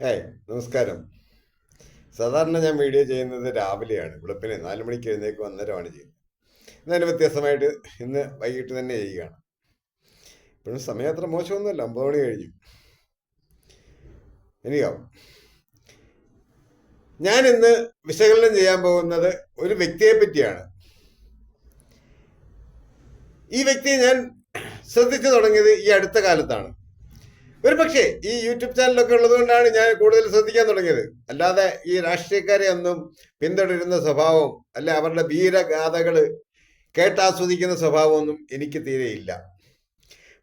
ഏയ് നമസ്കാരം. സാധാരണ ഞാൻ വീഡിയോ ചെയ്യുന്നത് രാവിലെയാണ്. വെളുപ്പിനെ നാല് മണിക്ക് എഴുന്നേക്കും അന്നേരമാണ് ചെയ്യുന്നത്. എന്നതിന് വ്യത്യസ്തമായിട്ട് ഇന്ന് വൈകിട്ട് തന്നെ ചെയ്യുകയാണ്. ഇപ്പോഴും സമയം അത്ര മോശമൊന്നുമല്ല. ഒമ്പത് മണി കഴിഞ്ഞു. എനിക്കാവും ഞാൻ ഇന്ന് വിശകലനം ചെയ്യാൻ പോകുന്നത് ഒരു വ്യക്തിയെ പറ്റിയാണ്. ഈ വ്യക്തിയെ ഞാൻ ശ്രദ്ധിച്ചു തുടങ്ങിയത് ഈ അടുത്ത കാലത്താണ്. ഒരു പക്ഷേ ഈ യൂട്യൂബ് ചാനലൊക്കെ ഉള്ളതുകൊണ്ടാണ് ഞാൻ കൂടുതൽ ശ്രദ്ധിക്കാൻ തുടങ്ങിയത്. അല്ലാതെ ഈ രാഷ്ട്രീയക്കാരെ ഒന്നും പിന്തുടരുന്ന സ്വഭാവം അല്ല അവരുടെ വീരഗാഥകൾ കേട്ടാസ്വദിക്കുന്ന സ്വഭാവമൊന്നും എനിക്ക് തീരെയില്ല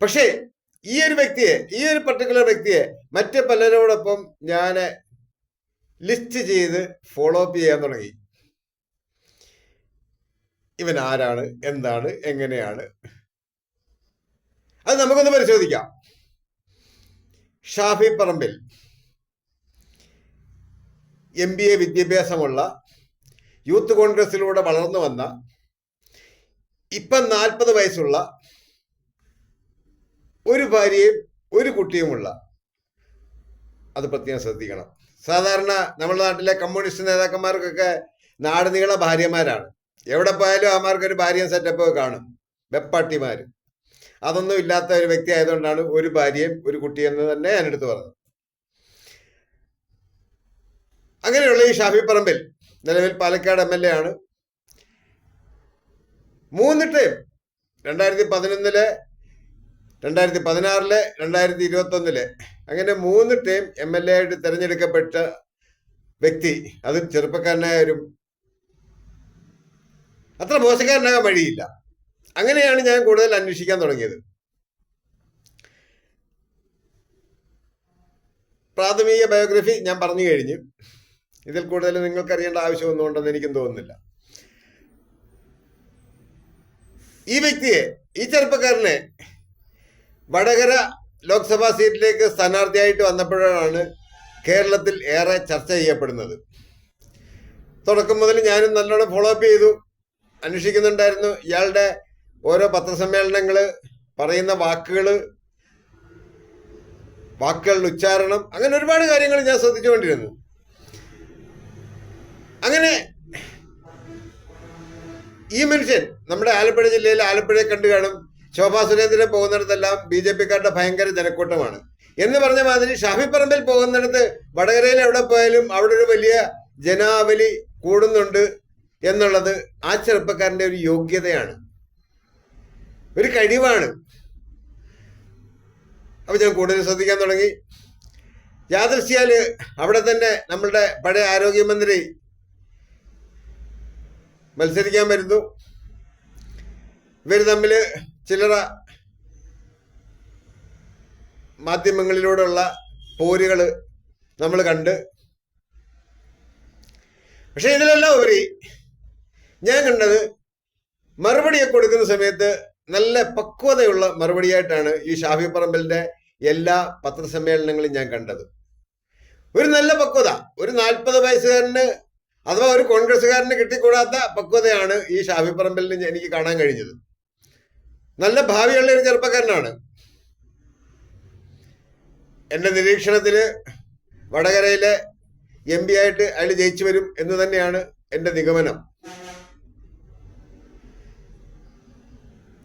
പക്ഷേ ഈ ഒരു വ്യക്തിയെ ഈ ഒരു പർട്ടിക്കുലർ വ്യക്തിയെ മറ്റ് പലരോടൊപ്പം ഞാൻ ലിസ്റ്റ് ചെയ്ത് ഫോളോ അപ്പ് ചെയ്യാൻ തുടങ്ങി. ഇവൻ ആരാണ്? എന്താണ്? എങ്ങനെയാണ്? അത് നമുക്കൊന്ന് പരിശോധിക്കാം. Shafi Parambil M B A വിദ്യാഭ്യാസമുള്ള യൂത്ത് കോൺഗ്രസിലൂടെ വളർന്നു വന്ന ഇപ്പം നാൽപ്പത് വയസ്സുള്ള ഒരു ഭാര്യയും ഒരു കുട്ടിയുമുള്ള അത് പ്രത്യേകം ശ്രദ്ധിക്കണം. സാധാരണ നമ്മുടെ നാട്ടിലെ കമ്മ്യൂണിസ്റ്റ് നേതാക്കന്മാർക്കൊക്കെ നാടുനീള ഭാര്യമാരാണ്. എവിടെ പോയാലും അമാർക്കൊരു ഭാര്യ സെറ്റപ്പ് കാണും. വെപ്പാട്ടിമാർ അതൊന്നും ഇല്ലാത്ത ഒരു വ്യക്തി ആയതുകൊണ്ടാണ് ഒരു ഭാര്യയും ഒരു കുട്ടിയെന്ന് തന്നെ ഞാൻ എടുത്തു പറഞ്ഞത്. അങ്ങനെയുള്ള ഈ ഷാഫി പറമ്പിൽ നിലവിൽ പാലക്കാട് എം എൽ എ ആണ്. മൂന്ന് ടൈം രണ്ടായിരത്തി പതിനൊന്നിലെ രണ്ടായിരത്തി പതിനാറിലെ രണ്ടായിരത്തി ഇരുപത്തി ഒന്നിലെ അങ്ങനെ മൂന്ന് ടൈം എം എൽ എ ആയിട്ട് തിരഞ്ഞെടുക്കപ്പെട്ട വ്യക്തി അതും ചെറുപ്പക്കാരനായാലും അത്ര മോശക്കാരനാകാൻ വഴിയില്ല. അങ്ങനെയാണ് ഞാൻ കൂടുതൽ അന്വേഷിക്കാൻ തുടങ്ങിയത്. പ്രാഥമിക ബയോഗ്രഫി ഞാൻ പറഞ്ഞു കഴിഞ്ഞു. ഇതിൽ കൂടുതൽ നിങ്ങൾക്ക് അറിയേണ്ട ആവശ്യമൊന്നും ഉണ്ടെന്ന് എനിക്കും തോന്നുന്നില്ല. ഈ വ്യക്തിയെ ഈ ചെറുപ്പക്കാരനെ വടകര ലോക്സഭാ സീറ്റിലേക്ക് സ്ഥാനാർത്ഥിയായിട്ട് വന്നപ്പോഴാണ് കേരളത്തിൽ ഏറെ ചർച്ച ചെയ്യപ്പെടുന്നത്. തുടക്കം മുതൽ ഞാനും നല്ലോണം ഫോളോ അപ്പ് ചെയ്തു. അന്വേഷിക്കുന്നുണ്ടായിരുന്നു. ഇയാളുടെ ഓരോ പത്രസമ്മേളനങ്ങൾ പറയുന്ന വാക്കുകൾ വാക്കുകളുടെ ഉച്ചാരണം അങ്ങനെ ഒരുപാട് കാര്യങ്ങൾ ഞാൻ ശ്രദ്ധിച്ചുകൊണ്ടിരുന്നു. അങ്ങനെ ഈ മനുഷ്യൻ നമ്മുടെ ആലപ്പുഴ ജില്ലയിൽ ആലപ്പുഴയെ കണ്ടു കാണും. ശോഭാ സുരേന്ദ്രൻ പോകുന്നിടത്തെല്ലാം ബി ജെ പിക്കാരുടെ ഭയങ്കര ജനക്കൂട്ടമാണ്. എന്ന് പറഞ്ഞ മാതിരി ഷാഫി പറമ്പിൽ പോകുന്നിടത്ത് വടകരയിൽ എവിടെ പോയാലും അവിടെ ഒരു വലിയ ജനാവലി കൂടുന്നുണ്ട് എന്നുള്ളത് ആ ചെറുപ്പക്കാരന്റെ ഒരു യോഗ്യതയാണ്. ഒരു കഴിവാണ്. അപ്പൊ ഞാൻ കൂടുതൽ ശ്രദ്ധിക്കാൻ തുടങ്ങി. യാദൃശ്യാൽ അവിടെ തന്നെ നമ്മളുടെ പഴയ ആരോഗ്യമന്ത്രി മത്സരിക്കാൻ വരുന്നു. ഇവർ തമ്മിൽ ചില്ലറ മാധ്യമങ്ങളിലൂടെയുള്ള പോരുകൾ നമ്മൾ കണ്ട്. പക്ഷേ ഇതിലെല്ലാം ഉപരി ഞാൻ കണ്ടത് മറുപടിയൊക്കെ കൊടുക്കുന്ന സമയത്ത് നല്ല പക്വതയുള്ള മറുപടിയായിട്ടാണ് ഈ ഷാഫി പറമ്പലിന്റെ എല്ലാ പത്രസമ്മേളനങ്ങളും ഞാൻ കണ്ടത്. ഒരു നല്ല പക്വത ഒരു നാൽപ്പത് വയസ്സുകാരന് അഥവാ ഒരു കോൺഗ്രസ്സുകാരന് കിട്ടിക്കൂടാത്ത പക്വതയാണ് ഈ ഷാഫി പറമ്പലിന് എനിക്ക് കാണാൻ കഴിഞ്ഞത്. നല്ല ഭാവിയുള്ള ഒരു ചെറുപ്പക്കാരനാണ്. എന്റെ നിരീക്ഷണത്തിൽ വടകരയിലെ എം പി ആയിട്ട് അയാൾ ജയിച്ചു വരും എന്ന് തന്നെയാണ് എന്റെ നിഗമനം.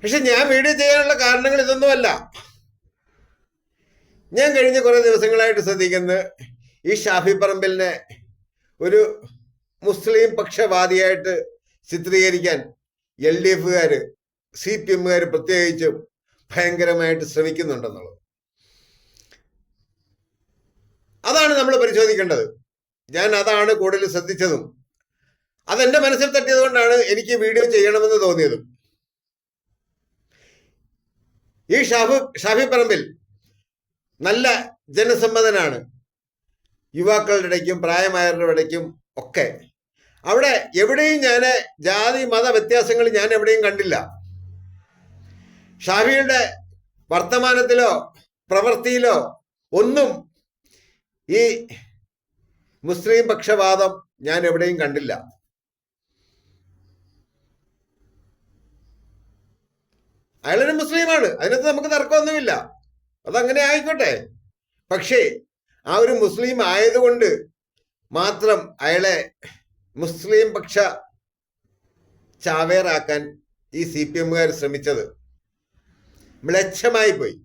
പക്ഷെ ഞാൻ വീഡിയോ ചെയ്യാനുള്ള കാരണങ്ങൾ ഇതൊന്നുമല്ല. ഞാൻ കഴിഞ്ഞ കുറെ ദിവസങ്ങളായിട്ട് ശ്രദ്ധിക്കുന്നത് ഈ ഷാഫി പറമ്പിലിനെ ഒരു മുസ്ലിം പക്ഷവാദിയായിട്ട് ചിത്രീകരിക്കാൻ എൽ ഡി എഫുകാർ സി പി എമ്മുകാർ പ്രത്യേകിച്ചും ഭയങ്കരമായിട്ട് ശ്രമിക്കുന്നുണ്ടെന്നുള്ളത്. അതാണ് നമ്മൾ പരിശോധിക്കേണ്ടത്. ഞാൻ അതാണ് കൂടുതൽ ശ്രദ്ധിച്ചതും. അതെന്റെ മനസ്സിൽ തട്ടിയത് കൊണ്ടാണ് എനിക്ക് വീഡിയോ ചെയ്യണമെന്ന് തോന്നിയതും. ഈ ഷാഫു ഷാഫി പറമ്പിൽ നല്ല ജനസമ്മതനാണ്. യുവാക്കളുടെ ഇടയ്ക്കും പ്രായമായവരുടെ ഇടയ്ക്കും ഒക്കെ. അവിടെ എവിടെയും ഞാൻ ജാതി മത വ്യത്യാസങ്ങൾ ഞാൻ എവിടെയും കണ്ടില്ല. ഷാഫിയുടെ വർത്തമാനത്തിലോ പ്രവൃത്തിയിലോ ഒന്നും ഈ മുസ്ലിം പക്ഷവാദം ഞാൻ എവിടെയും കണ്ടില്ല. അയാളൊരു മുസ്ലിമാണ്. അതിനകത്ത് നമുക്ക് തർക്കമൊന്നുമില്ല. അതങ്ങനെ ആയിക്കോട്ടെ. പക്ഷേ ആ ഒരു മുസ്ലിം ആയതുകൊണ്ട് മാത്രം അയാളെ മുസ്ലിം പക്ഷ ചാവേറാക്കാൻ ഈ സി പി എമ്മുകാർ ശ്രമിച്ചത്. മ്ലച്ഛമായി പോയി.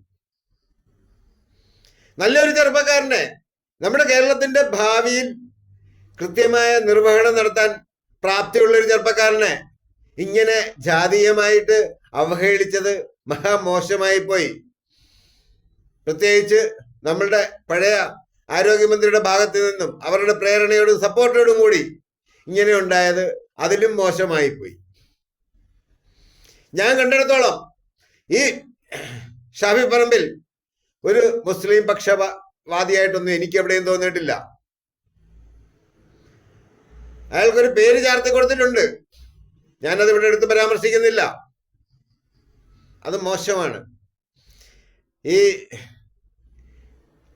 നല്ലൊരു ചെറുപ്പക്കാരനെ നമ്മുടെ കേരളത്തിന്റെ ഭാവിയിൽ കൃത്യമായ നിർവഹണം നടത്താൻ പ്രാപ്തിയുള്ള ഒരു ചെറുപ്പക്കാരനെ ഇങ്ങനെ ജാതീയമായിട്ട് അവഹേളിച്ചത് മഹാമോശമായി പോയി പ്രത്യേകിച്ച് നമ്മളുടെ പഴയ ആരോഗ്യമന്ത്രിയുടെ ഭാഗത്ത് നിന്നും അവരുടെ പ്രേരണയോടും സപ്പോർട്ടോടും കൂടി ഇങ്ങനെ ഉണ്ടായത് അതിലും മോശമായി പോയി ഞാൻ കണ്ടിടത്തോളം ഈ ഷാഫി പറമ്പിൽ ഒരു മുസ്ലിം പക്ഷവാദിയായിട്ടൊന്നും എനിക്ക് എവിടെയും തോന്നിയിട്ടില്ല. അയാൾക്കൊരു പേര് ചേർത്ത് കൊടുത്തിട്ടുണ്ട്. ഞാനത് ഇവിടെ എടുത്ത് പരാമർശിക്കുന്നില്ല. അത് മോശമാണ്. ഈ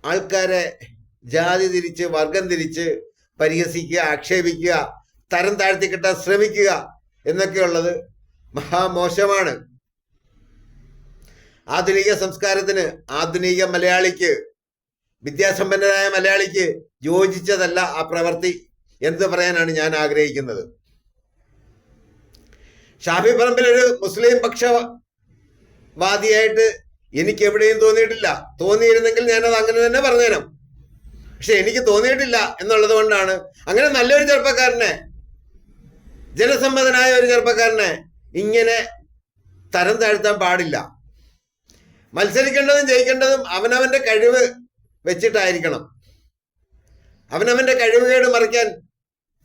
ആൾക്കാരെ ജാതി തിരിച്ച് വർഗം തിരിച്ച് പരിഹസിക്കുക ആക്ഷേപിക്കുക തരം താഴ്ത്തി കിട്ടാൻ ശ്രമിക്കുക എന്നൊക്കെയുള്ളത് മഹാമോശമാണ്. ആധുനിക സംസ്കാരത്തിന് ആധുനിക മലയാളിക്ക് വിദ്യാസമ്പന്നരായ മലയാളിക്ക് യോജിച്ചതല്ല ആ പ്രവൃത്തി എന്ത് പറയാനാണ് ഞാൻ ആഗ്രഹിക്കുന്നത്. ഷാഫി പറമ്പിൽ ഒരു മുസ്ലിം പക്ഷവാദിയായിട്ട് എനിക്ക് എവിടെയും തോന്നിയിട്ടില്ല. തോന്നിയിരുന്നെങ്കിൽ ഞാനത് അങ്ങനെ തന്നെ പറഞ്ഞുതരാം. പക്ഷെ എനിക്ക് തോന്നിയിട്ടില്ല എന്നുള്ളത് കൊണ്ടാണ്. അങ്ങനെ നല്ലൊരു ചെറുപ്പക്കാരനെ ജനസമ്മതനായ ഒരു ചെറുപ്പക്കാരനെ ഇങ്ങനെ തരം താഴ്ത്താൻ പാടില്ല. മത്സരിക്കേണ്ടതും ജയിക്കേണ്ടതും അവനവന്റെ കഴിവ് വെച്ചിട്ടായിരിക്കണം. അവനവന്റെ കഴിവുകേട് മറിക്കാൻ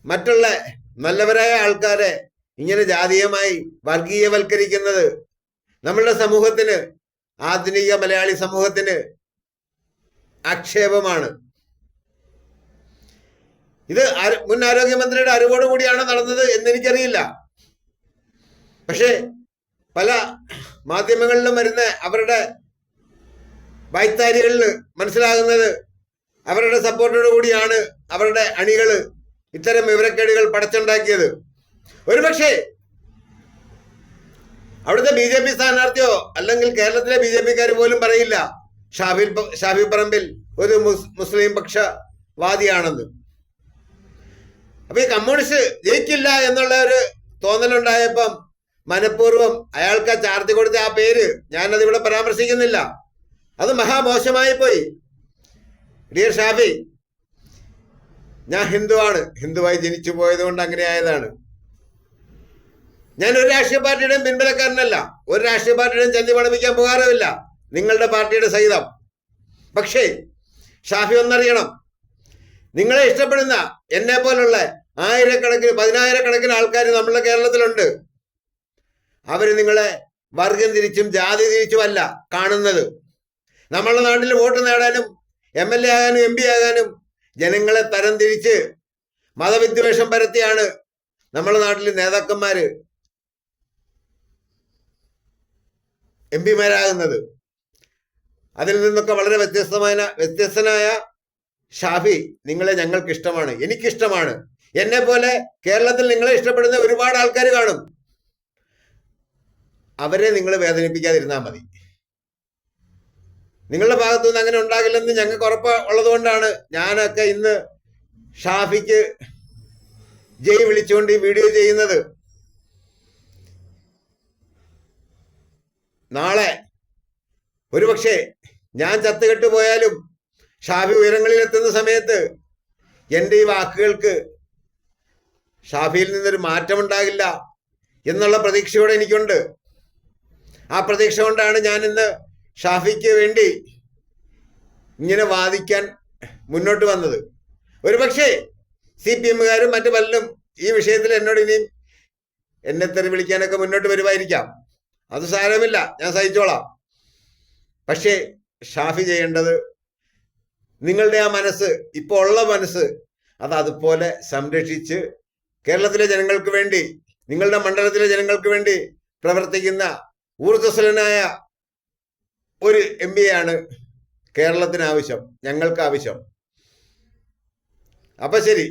മറ്റുള്ള നല്ലവരായ ആൾക്കാരെ ഇങ്ങനെ ജാതീയമായി വർഗീയവൽക്കരിക്കുന്നത് നമ്മളുടെ സമൂഹത്തിന് ആധുനിക മലയാളി സമൂഹത്തിന് ആക്ഷേപമാണ്. ഇത് മുൻ ആരോഗ്യമന്ത്രിയുടെ അറിവോടുകൂടിയാണ് നടന്നത് എന്നെനിക്കറിയില്ല. പക്ഷേ പല മാധ്യമങ്ങളിലും വരുന്ന അവരുടെ വായ്ത്താരികളിൽ മനസ്സിലാകുന്നത് അവരുടെ സപ്പോർട്ടോടു കൂടിയാണ് അവരുടെ അണികൾ ഇത്തരം വിവരക്കേടുകൾ പടച്ചുണ്ടാക്കിയത്. ഒരുപക്ഷെ അവിടുത്തെ ബി ജെ പി സ്ഥാനാർത്ഥിയോ അല്ലെങ്കിൽ കേരളത്തിലെ ബി ജെ പിക്കാർ പോലും പറയില്ല ഷാഫി ഷാഫി പറമ്പിൽ ഒരു മുസ്ലിം പക്ഷവാദിയാണെന്ന്. അപ്പൊ ഈ കമ്മ്യൂണിസ്റ്റ് ജയിക്കില്ല എന്നുള്ള ഒരു തോന്നലുണ്ടായപ്പം മനഃപൂർവം അയാൾക്ക് ചാർത്തി കൊടുത്ത ആ പേര് ഞാനത് ഇവിടെ പരാമർശിക്കുന്നില്ല. അത് മഹാമോശമായി പോയി. ഡിയർ ഷാഫി ഞാൻ ഹിന്ദുവാണ്. ഹിന്ദുവായി ജനിച്ചു പോയത് കൊണ്ട് അങ്ങനെ ആയതാണ് ഞാൻ ഒരു രാഷ്ട്രീയ പാർട്ടിയുടെയും പിൻബലക്കാരനല്ല. ഒരു രാഷ്ട്രീയ പാർട്ടിയുടെയും ചന്തി പഠിപ്പിക്കാൻ പോകാറുമില്ല നിങ്ങളുടെ പാർട്ടിയുടെ സഹിതം. പക്ഷേ ഷാഫി ഒന്നറിയണം. നിങ്ങളെ ഇഷ്ടപ്പെടുന്ന എന്നെ പോലുള്ള ആയിരക്കണക്കിന് പതിനായിരക്കണക്കിന് ആൾക്കാർ നമ്മളുടെ കേരളത്തിലുണ്ട്. അവർ നിങ്ങളെ വർഗം തിരിച്ചും ജാതി തിരിച്ചുമല്ല കാണുന്നത്. നമ്മളുടെ നാട്ടിൽ വോട്ട് നേടാനും എം എൽ എ ആകാനും എം പി ആകാനും ജനങ്ങളെ തരം തിരിച്ച് മതവിദ്വേഷം പരത്തിയാണ് നമ്മുടെ നാട്ടിലെ നേതാക്കന്മാര്. എം പിമാരാകുന്നത്. അതിൽ നിന്നൊക്കെ വളരെ വ്യത്യസ്തമായ വ്യത്യസ്തനായ ഷാഫി നിങ്ങളെ ഞങ്ങൾക്ക് ഇഷ്ടമാണ് എനിക്കിഷ്ടമാണ്. എന്നെ പോലെ കേരളത്തിൽ നിങ്ങളെ ഇഷ്ടപ്പെടുന്ന ഒരുപാട് ആൾക്കാർ കാണും. അവരെ നിങ്ങൾ വേദനിപ്പിക്കാതിരുന്നാൽ മതി. നിങ്ങളുടെ ഭാഗത്തുനിന്ന് അങ്ങനെ ഉണ്ടാകില്ലെന്ന് ഞങ്ങൾക്ക് ഉറപ്പ് ഉള്ളതുകൊണ്ടാണ് ഞാനൊക്കെ ഇന്ന് ഷാഫിക്ക് ജയ് വിളിച്ചുകൊണ്ട് ഈ വീഡിയോ ചെയ്യുന്നത്. നാളെ. ഒരുപക്ഷെ ഞാൻ ചത്തുകെട്ട് പോയാലും ഷാഫി ഉയരങ്ങളിൽ എത്തുന്ന സമയത്ത് എന്റെ ഈ വാക്കുകൾക്ക് ഷാഫിയിൽ നിന്നൊരു മാറ്റമുണ്ടാകില്ല എന്നുള്ള പ്രതീക്ഷയോടെ എനിക്കുണ്ട്. ആ പ്രതീക്ഷ കൊണ്ടാണ് ഞാൻ ഇന്ന് ഷാഫിക്ക് വേണ്ടി ഇങ്ങനെ വാദിക്കാൻ മുന്നോട്ട് വന്നത്. ഒരുപക്ഷെ സി പി എമ്മുകാരും മറ്റു പലരും ഈ വിഷയത്തിൽ എന്നോട് ഇനിയും എന്നെ തെറി വിളിക്കാനൊക്കെ മുന്നോട്ട് വരുമായിരിക്കാം. അത് സാരമില്ല ഞാൻ സഹിച്ചോളാം. പക്ഷേ ഷാഫി ചെയ്യേണ്ടത് നിങ്ങളുടെ ആ മനസ്സ് ഇപ്പോൾ ഉള്ള മനസ്സ് അത് അതുപോലെ സംരക്ഷിച്ച് കേരളത്തിലെ ജനങ്ങൾക്ക് വേണ്ടി നിങ്ങളുടെ മണ്ഡലത്തിലെ ജനങ്ങൾക്ക് വേണ്ടി പ്രവർത്തിക്കുന്ന ഊർജസ്വലനായ ഒരു എം പി ആണ് കേരളത്തിന് ആവശ്യം ഞങ്ങൾക്ക് ആവശ്യം അപ്പൊ ശരി